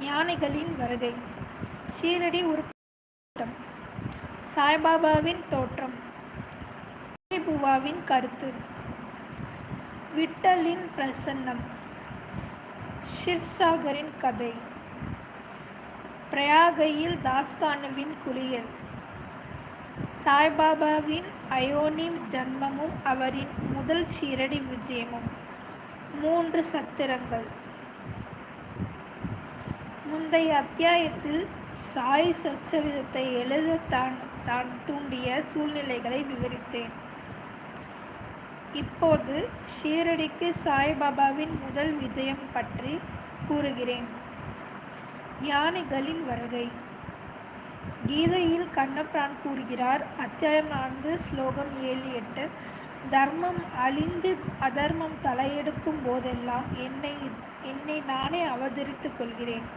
ஞானிகளின் வருகை. ஷீரடி உருப்பம் சாய்பாபாவின் தோற்றம். பூவாவின் கருத்து. விட்டலின் பிரசன்னம். ஷிர்சாகரின் கதை. பிரயாகையில் தாஸ்தானுவின் குளியல். சாய்பாபாவின் அயோனி ஜன்மமும் அவரின் முதல் ஷீரடி விஜயமும். மூன்று சத்திரங்கள். முந்தைய அத்தியாயத்தில் சாய் சச்சரிதத்தை எழுத தான் தான் தூண்டிய சூழ்நிலைகளை விவரித்தேன். இப்போது ஷீரடிக்கு சாய்பாபாவின் முதல் விஜயம் பற்றி கூறுகிறேன். ஞானிகளின் வருகை. கீதையில் கண்ணபிரான் கூறுகிறார் அத்தியாயம் நான்கு ஸ்லோகம் ஏழு எட்டு தர்மம் அழிந்து அதர்மம் தலையெடுக்கும் போதெல்லாம் என்னை என்னை நானே அவதரித்துக் கொள்கிறேன்.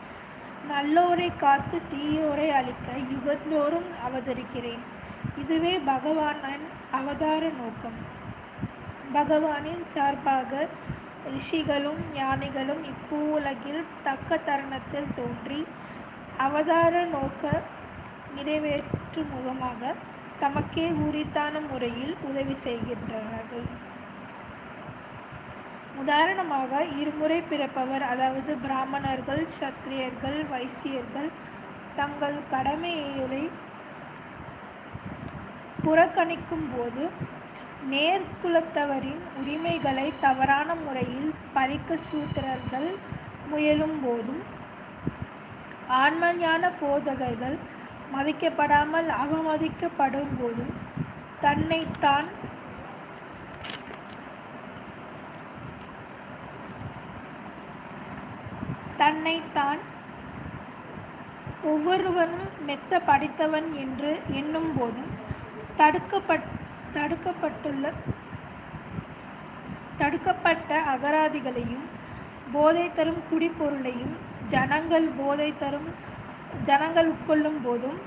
நல்லோரை காத்து தீயோரை அழிக்க யுகந்தோறும் அவதரிக்கிறேன். இதுவே பகவானின் அவதார நோக்கம். பகவானின் சார்பாக ரிஷிகளும் ஞானிகளும் இப்பூவுலகில் தக்க தருணத்தில் தோன்றி அவதார நோக்க நிறைவேற்றும் முகமாக தமக்கே உரித்தான முறையில் உதவி செய்கின்றனர். உதாரணமாக இருமுறை பிறப்பவர் அதாவது பிராமணர்கள் சத்திரியர்கள் வைசியர்கள் தங்கள் கடமைகளை புறக்கணிக்கும் போது நேர்குலத்தவரின் உரிமைகளை தவறான முறையில் பறிக்க சூத்திரர்கள் முயலும் போதும் ஆன்மஞான போதகர்கள் மதிக்கப்படாமல் அவமதிக்கப்படும் போதும் தன்னைத்தான் தன்னைத்தான் ஒவ்வொருவனும் மெத்த படித்தவன் என்று எண்ணும் போதும் தடுக்கப்பட் தடுக்கப்பட்டுள்ள தடுக்கப்பட்ட அகராதிகளையும் போதை தரும் குடிப்பொருளையும் ஜனங்கள் போதை தரும் ஜனங்கள் உட்கொள்ளும் போதும்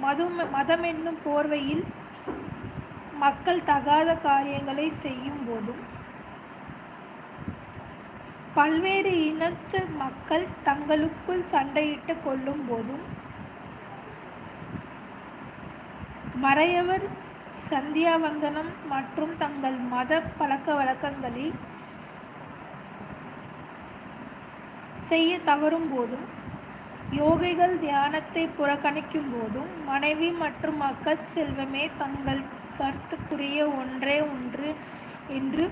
மது மதம் என்னும் போர்வையில் மக்கள் தகாத காரியங்களை செய்யும் போதும் பல்வேறு இனத்து மக்கள் தங்களுக்குள் சண்டையிட்டு கொள்ளும் போதும் மறையவர் சந்தியாவந்தனம் மற்றும் தங்கள் மத பழக்க வழக்கங்களில் செய்ய தவறும் போதும் யோகிகள் தியானத்தை புறக்கணிக்கும் போதும் மனைவி மற்றும் மக்கள் செல்வமே தங்கள் கருத்துக்குரிய ஒன்றே ஒன்று என்று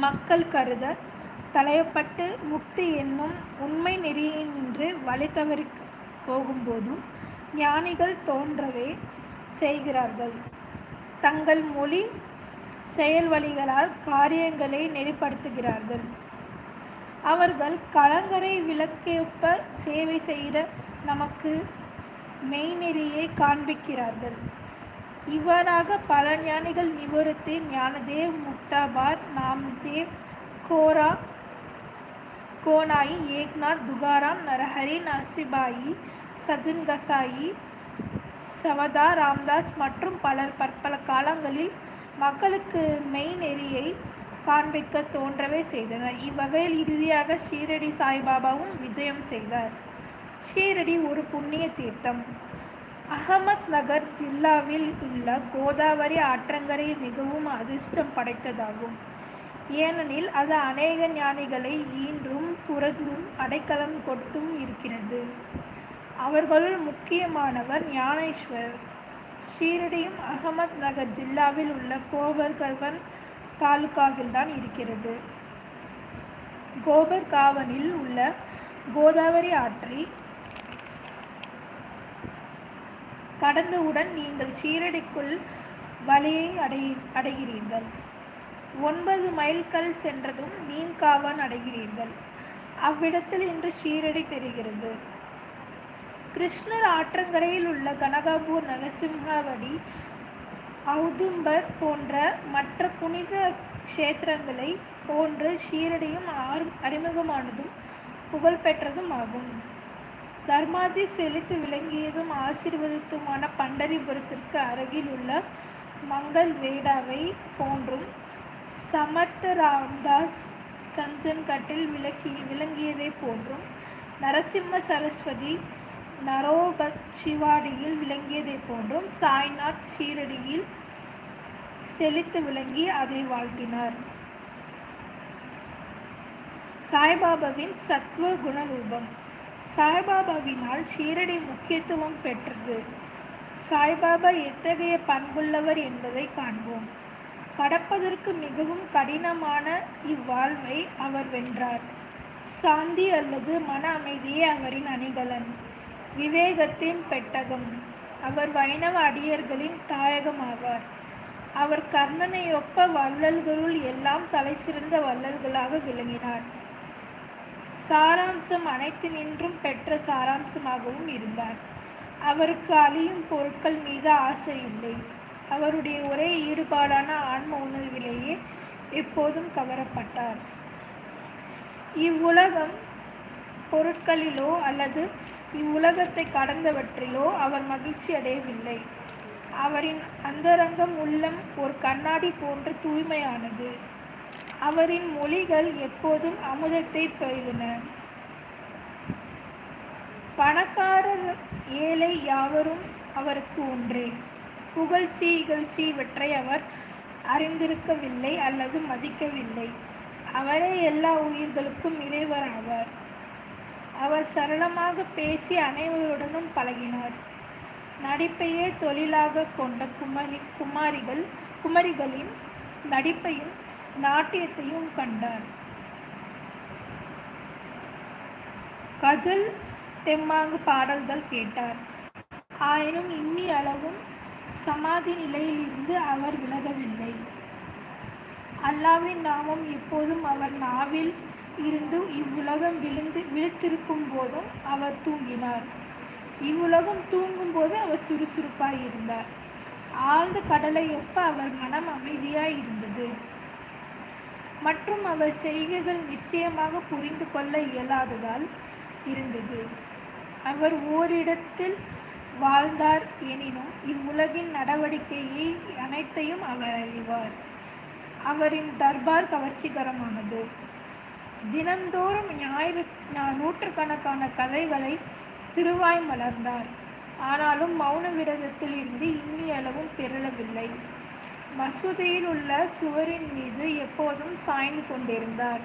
மக்கள் கருத தலையப்பட்டு முக்தி என்னும் உண்மை நெறியினின்று வழி தவறி போகும்போதும் ஞானிகள் தோன்றவே செய்கிறார்கள். தங்கள் மொழி செயல் வழிகளால் காரியங்களை நெறிப்படுத்துகிறார்கள். அவர்கள் கலங்கரை விளக்கேற்ப சேவை செய்கிற நமக்கு மெய்நெறியை காண்பிக்கிறார்கள். இவ்வாறாக பல ஞானிகள் நிவர்த்தி ஞானதேவ் முக்தாபார் நாம்தேவ் கோரா கோனாயி ஏக்நாத் துகாராம் நரஹரி நரசிபாயி சஜன் கசாயி சவதா ராம்தாஸ் மற்றும் பலர் பற்பல காலங்களில் மக்களுக்கு மெய் நெறியை காண்பிக்க தோன்றவே செய்தனர். இவ்வகையில் இறுதியாக ஷீரடி சாய்பாபாவும் விஜயம் செய்தார். ஷீரடி ஒரு புண்ணிய தீர்த்தம். அகமத் நகர் ஜில்லாவில் உள்ள கோதாவரி ஆற்றங்கரை மிகவும் அதிர்ஷ்டம் படைத்ததாகும். ஏனெனில் அது அநேக ஞானிகளை ஈன்றும் புறந்தும் அடைக்கலம் கொடுத்தும் இருக்கிறது. அவர்களுள் முக்கியமானவர் ஞானேஸ்வரர் ஷீரடியும் அகமத் நகர் ஜில்லாவில் உள்ள கோபர்கர்வன் தாலுகாவில்தான் இருக்கிறது. கோபர்காவனில் உள்ள கோதாவரி ஆற்றை கடந்தவுடன் நீங்கள் ஷீரடிக்குள் வழியை அடை அடைகிறீர்கள். ஒன்பது மைல்கள் சென்றதும் மீன்காவன் அடைகிறீர்கள் அவ்விடத்தில் இன்று ஷீரடி தெரிகிறது. கிருஷ்ணர் ஆற்றங்கரையில் உள்ள கனகாபூர் நரசிம்ஹாவடி அவுதும்பர் போன்ற மற்ற புனித க்ஷேத்திரங்களை போன்று ஷீரடியும் அறிமுகமானதும் புகழ்பெற்றதும் ஆகும். தர்மாஜி செழித்து விளங்கியதும் ஆசீர்வதித்துமான பண்டரிபுரத்திற்கு அருகில் உள்ள மங்கள் வேடாவை போன்றும் சமர்த்த ராம்தாஸ் சஞ்சன்கட்டில் விளக்கி விளங்கியதை போன்றும் நரசிம்ம சரஸ்வதி நரோபத் சிவாடியில் விளங்கியதைப் போன்றும் சாய்நாத் ஷீரடியில் செழித்து விளங்கி அதை வாழ்த்தினார். சாய்பாபாவின் சத்துவ குணரூபம். சாய்பாபாவினால் ஷீரடி முக்கியத்துவம் பெற்றது. சாய்பாபா எத்தகைய பண்புள்ளவர் என்பதை காண்போம். கடப்பதற்கு மிகவும் கடினமான இவ்வாழ்வை அவர் வென்றார். சாந்தி அல்லது மன அமைதியே அவரின் அணிகலன். விவேகத்தின் பெட்டகம். அவர் வைணவ அடியர்களின் தாயகம் ஆவார். அவர் கர்ணனையொப்ப வள்ளல்களுள் எல்லாம் தலைசிறந்த வள்ளல்களாக விளங்கினார். சாராம்சம் அனைத்தினின்றும் பெற்ற சாராம்சமாகவும் இருந்தார். அவருக்கு அழியும் பொருட்கள் மீது ஆசை இல்லை. அவருடைய ஒரே ஈடுபாடான ஆன்ம உணர்விலேயே எப்போதும் கவரப்பட்டார். இவ்வுலகம் பொருட்களிலோ அல்லது இவ்வுலகத்தை கடந்தவற்றிலோ அவர் மகிழ்ச்சி அடையவில்லை. அவரின் அந்தரங்கம் உள்ளம் ஒரு கண்ணாடி போன்று தூய்மையானது. அவரின் மொழிகள் எப்போதும் அமுதத்தை பெய்தன. பணக்காரர் ஏழை யாவரும் அவருக்கு ஒன்றே. புகழ்ச்சி இகழ்ச்சி இவற்றை அவர் அறிந்திருக்கவில்லை அல்லது மதிக்கவில்லை. அவரே எல்லா உயிர்களுக்கும் இறைவர் ஆவார். அவர் சரளமாக பேசி அனைவருடனும் பழகினார். நடிப்பையே தொழிலாக கொண்ட குமரி குமாரிகள் குமரிகளின் நடிப்பையும் நாட்டியத்தையும் கண்டார். கஜல் தெம்மாங்கு பாடல்கள் கேட்டார். ஆயினும் இம்மி அளவும் சமாதி நிலையிலிருந்து அவர் விலகவில்லை. அல்லாவின் நாமம் எப்போதும் அவர் நாவில் இருந்து இவ்வுலகம் விழுந்து விழித்திருக்கும் போதும் அவர் தூங்கினார். இவ்வுலகம் தூங்கும் போது அவர் சுறுசுறுப்பாய் இருந்தார். ஆழ்ந்த கடலை ஒப்ப அவர் மனம் அமைதியாய் இருந்தது. மற்றும் அவர் செய்கைகள் நிச்சயமாக புரிந்து கொள்ள இயலாததால் இருந்தது. அவர் ஓரிடத்தில் வாழ்ந்தார் எனினும் இவ்வுலகின் நடவடிக்கையை அனைத்தையும் அவர் அறிவார். அவரின் தர்பார் கவர்ச்சிகரமானது. தினந்தோறும் ஞாயிறு நூற்றுக்கணக்கான கதைகளை திருவாய் மலர்ந்தார். ஆனாலும் மௌன விரதத்தில் இருந்து இன்னியளவும் பிறளவில்லை மசூதியில் உள்ள சுவரின் மீது எப்போதும் சாய்ந்து கொண்டிருந்தார்.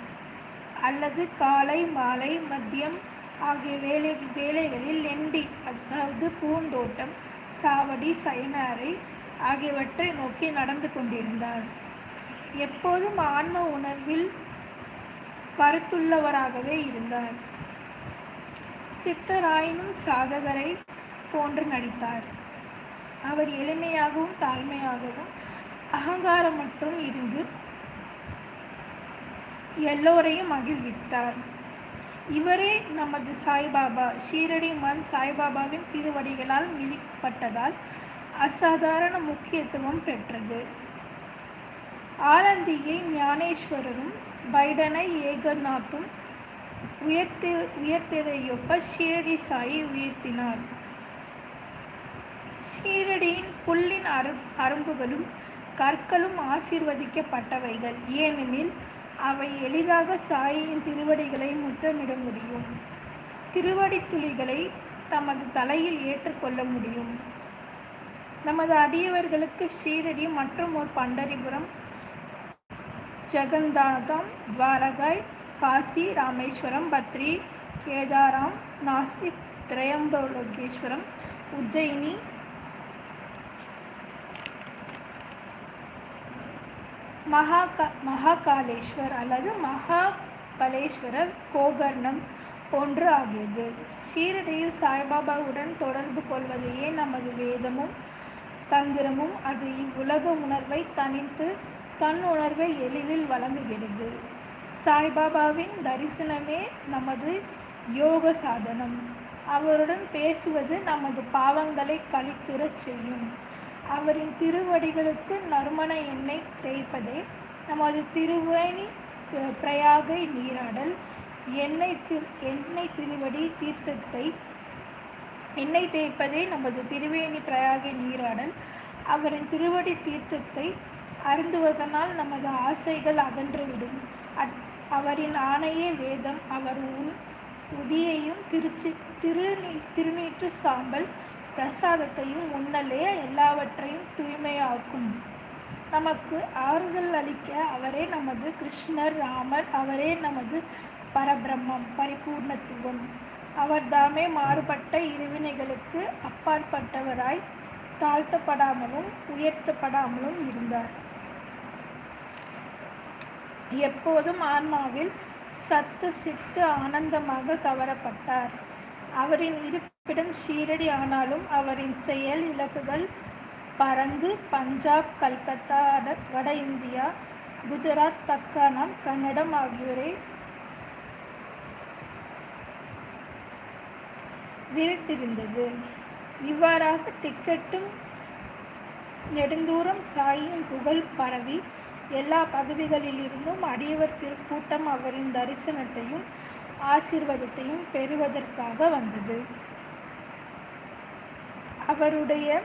அல்லது காலை மாலை மதியம் ஆகிய வேலை வேலைகளில் லெண்டி அதாவது பூந்தோட்டம் சாவடி சயன அறை ஆகியவற்றை நோக்கி நடந்து கொண்டிருந்தார். எப்போதும் ஆன்ம உணர்வில் கருத்துள்ளவராகவே இருந்தார். சித்தராயினும் சாதகரை போன்று நடித்தார். அவர் எளிமையாகவும் தாழ்மையாகவும் அகங்காரம் மற்றும் இருந்து எல்லோரையும் மகிழ்வித்தார். இவரே நமது சாய்பாபா. ஷீரடி மன் சாய்பாபாவின் திருவடிகளால் மிதிப்பட்டதால் அசாதாரண முக்கியத்துவம் பெற்றது. ஆனந்தியை ஞானேஸ்வரரும் பைடனை ஏகநாத்தும் உயர்த்தி உயர்த்ததையொப்ப ஷீரடி சாயை உயர்த்தினார். ஷீரடியின் புல்லின் அரு அரும்புகளும் கற்களும் ஆசீர்வதிக்கப்பட்டவைகள். ஏனெனில் அவை எளிதாக சாயின் திருவடிகளை முத்தமிட முடியும். திருவடி துளிகளை தமது தலையில் ஏற்றுக்கொள்ள முடியும். நமது அடியவர்களுக்கு ஷீரடி மற்றும் ஒரு பண்டரிபுரம் ஜெகந்தாதம் துவாரகாய் காசி ராமேஸ்வரம் பத்ரி கேதாராம் நாசிக் திரையம்பலோகேஸ்வரம் உஜ்ஜயினி மகாகா மகாகாலேஸ்வர் அல்லது மகாபலேஸ்வரர் கோகர்ணம் ஒன்று ஆகியது. ஷீரடியில் சாய்பாபாவுடன் தொடர்பு கொள்வதையே நமது வேதமும் தந்திரமும். அது இவ்வுலக உணர்வை தனித்து தன் உணர்வை எளிதில் வழங்குகிறது. சாய்பாபாவின் தரிசனமே நமது யோக சாதனம். அவருடன் பேசுவது நமது பாவங்களை கழித்துறச் செய்யும். அவரின் திருவடிகளுக்கு நறுமண எண்ணெய் தேய்ப்பதே நமது திருவேணி பிரயாகை நீராடல். எண்ணெய் தி எண்ணெய் திருவடி தீர்த்தத்தை எண்ணெய் தேய்ப்பதே நமது திருவேணி பிரயாகை நீராடல். அவரின் திருவடி தீர்த்தத்தை அருந்துவதனால் நமது ஆசைகள் அகன்றுவிடும். அட்- அவரின் ஆணையே வேதம். அவர் உன் உதியையும் திருச்சி திருநீ திருநீற்று சாம்பல். பிரசாதத்தையும் உண்ணலே எல்லாவற்றையும் தூய்மையாக்கும். நமக்கு ஆறுதல் அளிக்க அவரே நமது கிருஷ்ணர் ராமர் அவரே நமது பரபிரம்மம் பரிபூர்ணத்துவம். அவர்தாமே மாறுபட்ட இருவினைகளுக்கு அப்பாற்பட்டவராய் தாழ்த்தப்படாமலும் உயர்த்தப்படாமலும் இருந்தார். எப்போதும் ஆன்மாவில் சத்து சித்து ஆனந்தமாக கவரப்பட்டார். அவரின் இரு இருப்பிடம் ஷீரடி ஆனாலும் அவரின் செயல் இலக்குகள் பரந்து பஞ்சாப் கல்கத்தா வட இந்தியா குஜராத் தக்காணம் கன்னடம் ஆகியோரை விரித்திருந்தது இவ்வாறாக டிக்கெட்டும் நெடுந்தூரம் சாயின் புகழ் பரவி எல்லா பகுதிகளிலிருந்தும் அடியவர் திருக்கூட்டம் அவரின் தரிசனத்தையும் ஆசீர்வாதத்தையும் பெறுவதற்காக வந்தது. அவருடைய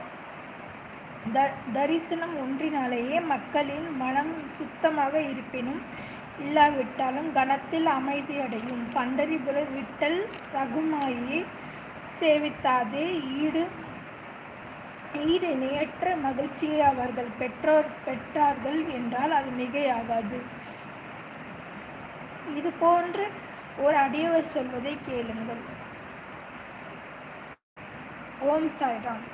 த தரிசனம் ஒன்றினாலேயே மக்களின் மனம் சுத்தமாக இருப்பினும் இல்லாவிட்டாலும் கணத்தில் அமைதியடையும் பண்டரிபுர விட்டல் ரகுமாயை சேவித்தாதே. ஈடு ஈடு இணையற்ற மகிழ்ச்சியை அவர்கள் பெற்றோர் பெற்றார்கள் என்றால் அது மிகையாகாது. இது போன்று ஒரு அடியவர் சொல்வதை கேளுங்கள். ஓம் சாய்ராம்